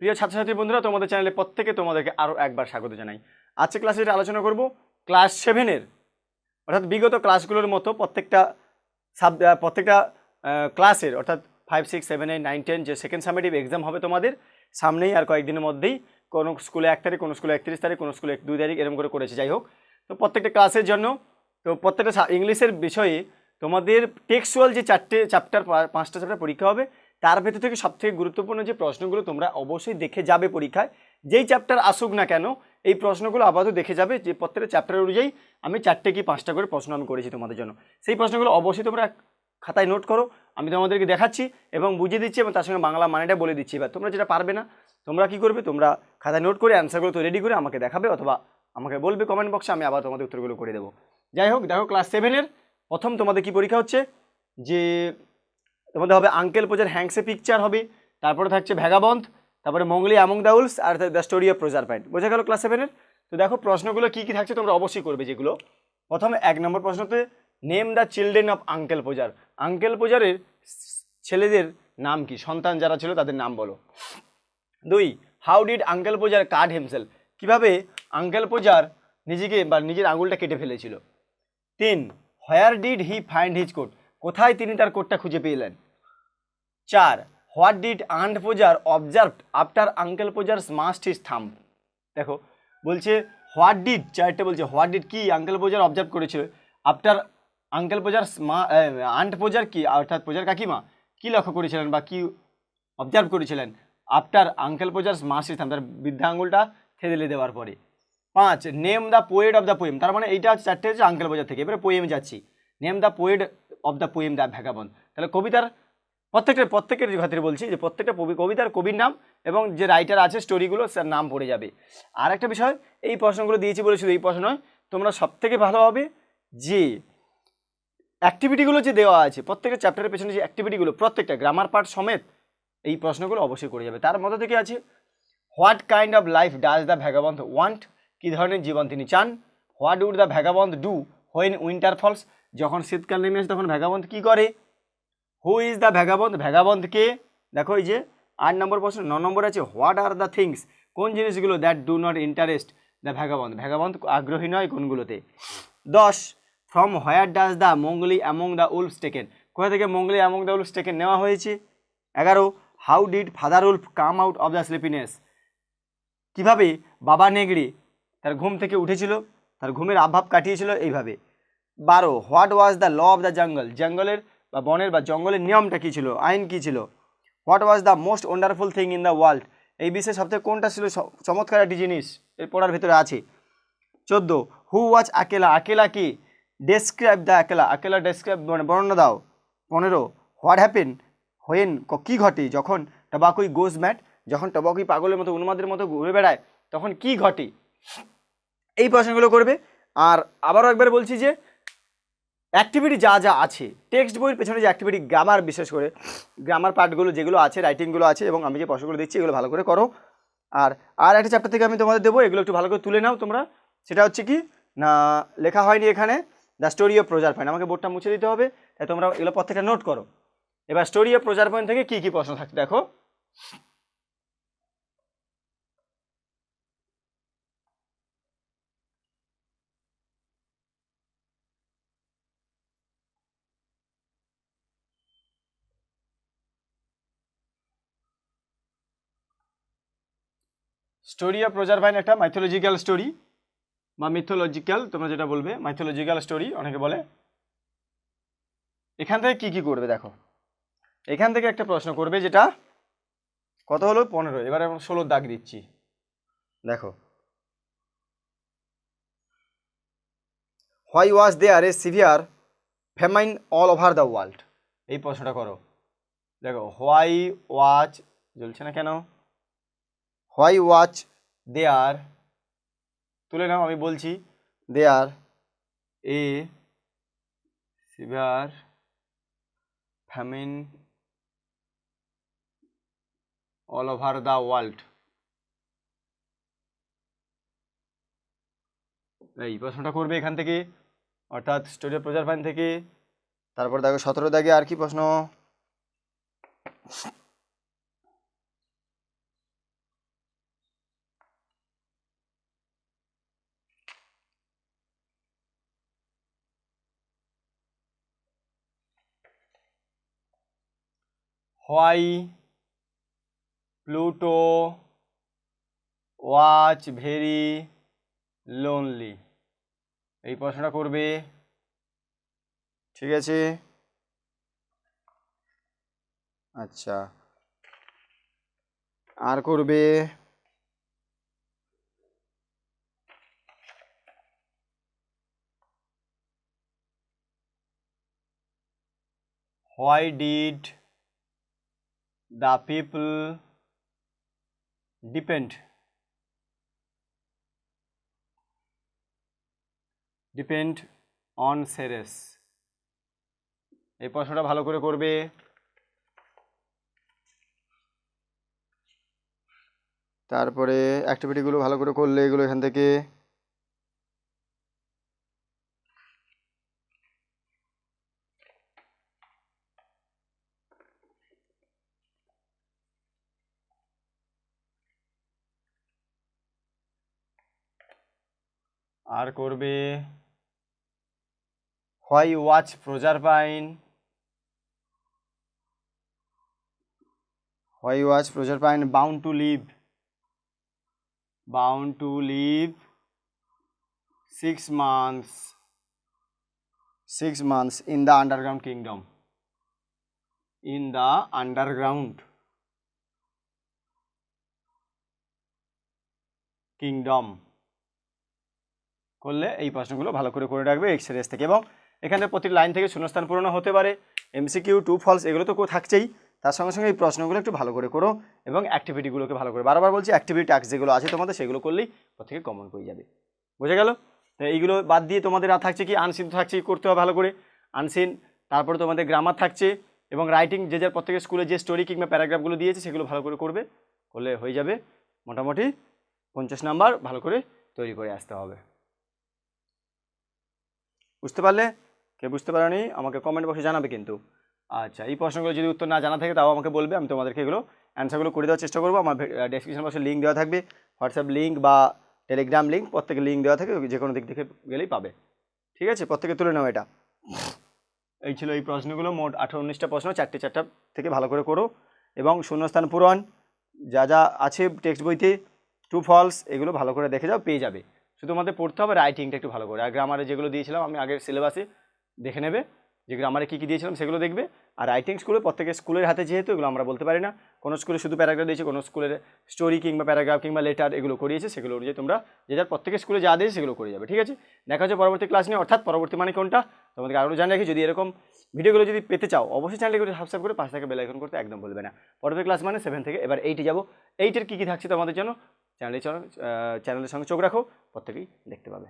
প্রিয় ছাত্রছাত্রী বন্ধুরা, তোমাদের চ্যানেলে প্রত্যেকে তোমাদেরকে আরও একবার স্বাগত জানাই। আজকে ক্লাসে যেটা আলোচনা করব ক্লাস সেভেনের অর্থাৎ বিগত ক্লাসগুলোর মতো প্রত্যেকটা সাব প্রত্যেকটা ক্লাসের অর্থাৎ five six seven eight nine ten যে সেকেন্ড সামেটিভ এক্সাম হবে তোমাদের, সামনেই আর কয়েকদিনের মধ্যেই কোনো স্কুলে এক তারিখ, কোনো স্কুলে একত্রিশ তারিখ, কোনো স্কুলে দুই তারিখ, এরকম করে করেছে। যাই হোক, তো প্রত্যেকটা ক্লাসের জন্য, তো প্রত্যেকটা ইংলিশের বিষয়ে তোমাদের টেক্সুয়াল যে চারটে চ্যাপ্টার পাঁচটা চ্যাপ্টার পরীক্ষা হবে তার ভেতর থেকে সবথেকে গুরুত্বপূর্ণ যে প্রশ্নগুলো তোমরা অবশ্যই দেখে যাবে পরীক্ষায়, যেই চ্যাপ্টার আসুক না কেন, এই প্রশ্নগুলো আপাতত দেখে যাবে যে প্রত্যেকটা চ্যাপ্টার অনুযায়ী আমি চারটে কি পাঁচটা করে প্রশ্ন আমি করেছি তোমাদের জন্য। সেই প্রশ্নগুলো অবশ্যই তোমরা খাতায় নোট করো, আমি তোমাদেরকে দেখাচ্ছি এবং বুঝিয়ে দিচ্ছি এবং তার সঙ্গে বাংলা মানেটা বলে দিচ্ছি। এবার তোমরা যেটা পারবে না, তোমরা কি করবে? তোমরা খাতায় নোট করে অ্যান্সারগুলো তো রেডি করে আমাকে দেখাবে অথবা আমাকে বলবে কমেন্ট বক্সে আমি আবার তোমাদের উত্তরগুলো করে দেবো। যাই হোক, দেখো ক্লাস সেভেনের প্রথম তোমাদের কি পরীক্ষা হচ্ছে? যে তোমাদের হবে আঙ্কেল পোজার হ্যাংসে পিকচার হবে, তারপরে থাকছে ভ্যাগাবন্ধ তারপরে মঙ্গলি অ্যামং দ্য উলস আর the story of Proserpine বোঝা গেল ক্লাস সেভেনের তো দেখো প্রশ্নগুলো কী কী থাকছে তোমরা অবশ্যই করবে যেগুলো। প্রথমে এক নম্বর প্রশ্নতে name the children of Uncle Podger Uncle পোজারের ছেলেদের নাম কি? সন্তান যারা ছিল তাদের নাম বলো। দুই how did Uncle Podger cut himself কীভাবে আঙ্কেল পোজার নিজেকে বা নিজের আঙুলটা কেটে ফেলেছিল? তিন where did he find his coat কোথায় তিনি তার কোটটা খুঁজে পেলেন? চার what did aunt Poyser observe after uncle Poyser mashed his thumb দেখো, বলছে হোয়াট ডিড চারটে বলছে হোয়াট ডিড কি আঙ্কেল পোজার অবজার্ভ করেছিল? আফটার আঙ্কেল পোজার মা আন্ট পোজার কি, অর্থাৎ পোজার কাকিমা, কি লক্ষ্য করেছিলেন বা কি অবজার্ভ করেছিলেন? আফটার আঙ্কেল পোজার মাস থাম তার বৃদ্ধা আঙুলটা থেদেলে দেওয়ার পরে। পাঁচ name the poet of the poem তার মানে এইটা চারটে হচ্ছে আঙ্কেল পোজার থেকে, এবারে পোয়েমে যাচ্ছি। Name the poet of the poem the vagabond তাহলে কবিতার প্রত্যেকটা, প্রত্যেকের ক্ষেত্রে বলছি, যে প্রত্যেকটা কবি, কবিতার কবির নাম এবং যে রাইটার আছে স্টোরিগুলো তার নাম পড়ে যাবে। আর একটা বিষয়, এই প্রশ্নগুলো দিয়েছি বলে শুধু এই প্রশ্ন নয়, তোমরা সব থেকে ভালো হবে যে অ্যাক্টিভিটিগুলো যে দেওয়া আছে, প্রত্যেকটা চ্যাপ্টারের পেছনে যে অ্যাক্টিভিটিগুলো প্রত্যেকটা গ্রামার পার্ট সমেত এই প্রশ্নগুলো অবশ্যই করে যাবে। তার মধ্যে থেকে আছে what kind of life does the vagabond want কী ধরনের জীবন তিনি চান? What would the vagabond do when winter falls যখন শীতকাল নেমে আসে, তখন ভ্যাগাবন্ধ কী করে? Who is the vagabond vagabond কে? দেখো এই যে, আট নম্বর প্রশ্ন, ন নম্বর আছে হোয়াট আর দ্য থিংস কোন জিনিসগুলো that do not interest the vagabond vagabond আগ্রহী নয় কোনগুলোতে। দশ from where does the Mowgli among the wolf taken কোথা থেকে Mowgli among the wolf taken নেওয়া হয়েছে? এগারো how did father wolf come out of the sleepiness কীভাবে বাবা নেগড়ে তার ঘুম থেকে উঠেছিল, তার ঘুমের আভাব কাটিয়েছিল, এইভাবে। বারো what was the law of the jungle জঙ্গলের বা বনের বা জঙ্গলের নিয়মটা কী ছিল? আইন কী ছিল? What was the most wonderful thing in the world এই বিষয়ে সবথেকে কোনটা ছিল চমৎকার একটি জিনিস? এর পড়ার ভিতরে আছে। চোদ্দ হু ওয়াজ আকেলা আকেলা কি? Describe the Akela Akela describe মানে বর্ণনা দাও। পনেরো হোয়াট হ্যাপেন হোয়েন কী ঘটে? যখন টবাকুই গোজ ম্যাট যখন টবাকুই পাগলের মতো, উন্মাদের মতো ঘুরে বেড়ায়, তখন কি ঘটে? এই প্রশ্নগুলো করবে। আর আবারও একবার বলছি যে অ্যাক্টিভিটি যা যা আছে টেক্সট বইয়ের পেছনে যে অ্যাক্টিভিটি গ্রামার বিশেষ করে গ্রামার পার্টগুলো যেগুলো আছে রাইটিংগুলো আছে এবং আমি যে প্রশ্নগুলো দিচ্ছি এগুলো ভালো করে করো। আর আর একটা চ্যাপ্টার থেকে আমি তোমাদের দেবো, এগুলো একটু ভালো করে তুলে নাও তোমরা। সেটা হচ্ছে কি, না, লেখা হয়নি এখানে the story of Proserpine আমাকে বোর্ডটা মুছে দিতে হবে, তাই তোমরা এগুলো প্রত্যেকটা নোট করো। এবার স্টোরি অফ প্রজার পয়েন্ট থেকে কী কী প্রশ্ন থাকছে দেখো। স্টোরি অফ প্রজার ভাইন একটা মাইথোলজিক্যাল স্টোরি বা মিথোলজিক্যাল তোমরা যেটা বলবে মাইথোলজিক্যাল স্টোরি অনেকে বলে। এখান থেকে কি কি করবে দেখো। এখান থেকে একটা প্রশ্ন করবে যেটা, কত হলো? পনেরো। এবার আমি ষোলোর দাগ দিচ্ছি। দেখো। Why was there a severe famine all over the world এই প্রশ্নটা করো। দেখো হোয়াই ওয়াচ জ্বলছে না কেন? হোয়াই ওয়াচ দেয়ার তুলে নাও আমি বলছি। There a severe famine all over the world এই প্রশ্নটা করবে এখান থেকে অর্থাৎ স্টোরি অফ প্রজার ফাইন থেকে। তারপর দেখো সতেরো দাগে আর কি প্রশ্ন? Why, Pluto, was, very, lonely. এই প্রশ্নটা করবে? ঠিক আছে? আচ্ছা। আর করবে? why did the people depend. Depend on Ceres. এই প্রশ্নটা ভালো করে করবে। তারপরে অ্যাক্টিভিটিগুলো ভালো করে করলে এগুলো এখান থেকে আর করবে why was Proserpine why was Proserpine bound to live bound to live six months six months in the underground kingdom in the underground kingdom করলে এই প্রশ্নগুলো ভালো করে করে রাখবে এক্স রেস থেকে। এবং এখানে প্রতি লাইন থেকে শূন্যস্থান পূরণ হতে পারে। এমসিকিউ টু ফলস এগুলো তো থাকছেই। তার সঙ্গে সঙ্গে এই প্রশ্নগুলো একটু ভালো করে করো এবং অ্যাক্টিভিটিগুলোকে ভালো করে। বারবার বলছি অ্যাক্টিভিটি টাস্ক যেগুলো আছে তোমাদের সেগুলো করলেই প্রত্যেকে কমন পেয়ে যাবে। বুঝে গেল? তো এইগুলো বাদ দিয়ে তোমাদের আর থাকছে কি? আনসিন থাকছে করতে হবে ভালো করে। আনসিন তারপরে তোমাদের গ্রামার থাকছে এবং রাইটিং যে যার প্রত্যেকের স্কুলে যে স্টোরি কিংবা প্যারাগ্রাফগুলো দিয়েছে সেগুলো ভালো করে করবে। করলে হয়ে যাবে মোটামুটি পঞ্চাশ নাম্বার ভালো করে তৈরি করে আসতে হবে। বুঝতে পারলে? কে বুঝতে পারেনি? আমাকে কমেন্ট বক্সে জানাবে কিন্তু। আচ্ছা এই প্রশ্নগুলো যদি উত্তর না জানা থাকে, তাও আমাকে বলবে। আমি তোমাদেরকে এগুলো অ্যান্সারগুলো করে দেওয়ার চেষ্টা করব। আমার ডেসক্রিপশন বক্সে লিঙ্ক দেওয়া থাকবে। হোয়াটসঅ্যাপ লিঙ্ক বা টেলিগ্রাম লিঙ্ক প্রত্যেকে লিঙ্ক দেওয়া থাকে, যে কোনো দিক থেকে গেলেই পাবে। ঠিক আছে? প্রত্যেকে তুলে নাও এটা। এই ছিল এই প্রশ্নগুলো। মোট আঠারো উনিশটা প্রশ্ন, চারটে চারটা থেকে ভালো করে করো। এবং শূন্যস্থান পূরণ, যা যা আছে টেক্সট বইতে টু ফলস এগুলো ভালো করে দেখে যাও, পেয়ে যাবে। শুধু আমাদের পড়তে হবে রাইটিংটা একটু ভালো করে। আর গ্রামারে যেগুলো দিয়েছিলাম আমি আগের সিলেবাসে দেখে নেবে যে গ্রামারে কী কী দিয়েছিলাম সেগুলো দেখবে। আর রাইটিং স্কুলে প্রত্যেকের স্কুলের হাতে যেহেতু এগুলো আমরা বলতে পারি না, কোনো স্কুলে শুধু প্যারাগ্রাফ দিয়েছে, কোনো স্কুলের স্টোরি কিংবা প্যারাগ্রাফ কিংবা লেটার এগুলো করিয়েছে, সেগুলো অনুযায়ী তোমরা যে যার প্রত্যেকের স্কুলে যা দিয়েছে সেগুলো করে যাবে, ঠিক আছে? দেখা হচ্ছে পরবর্তী ক্লাস নিয়ে, অর্থাৎ পরবর্তী মানে কোনটা? তোমাদেরকে আরও জানিয়ে রাখি, যদি এরকম ভিডিওগুলো যদি পেতে চাও, অবশ্যই চ্যানেলটি সাবস্ক্রাইব করে পাশে থেকে বেল আইকন করতে একদম বলবে না। পরবর্তী ক্লাস মানে সেভেন থেকে, এবার এইটে যাব। এইটের কী কী থাকছে তোমাদের জন্য? চ্যানেলের চ্যানেলের সঙ্গে চোখ রাখো প্রত্যেকেই দেখতে পাবে।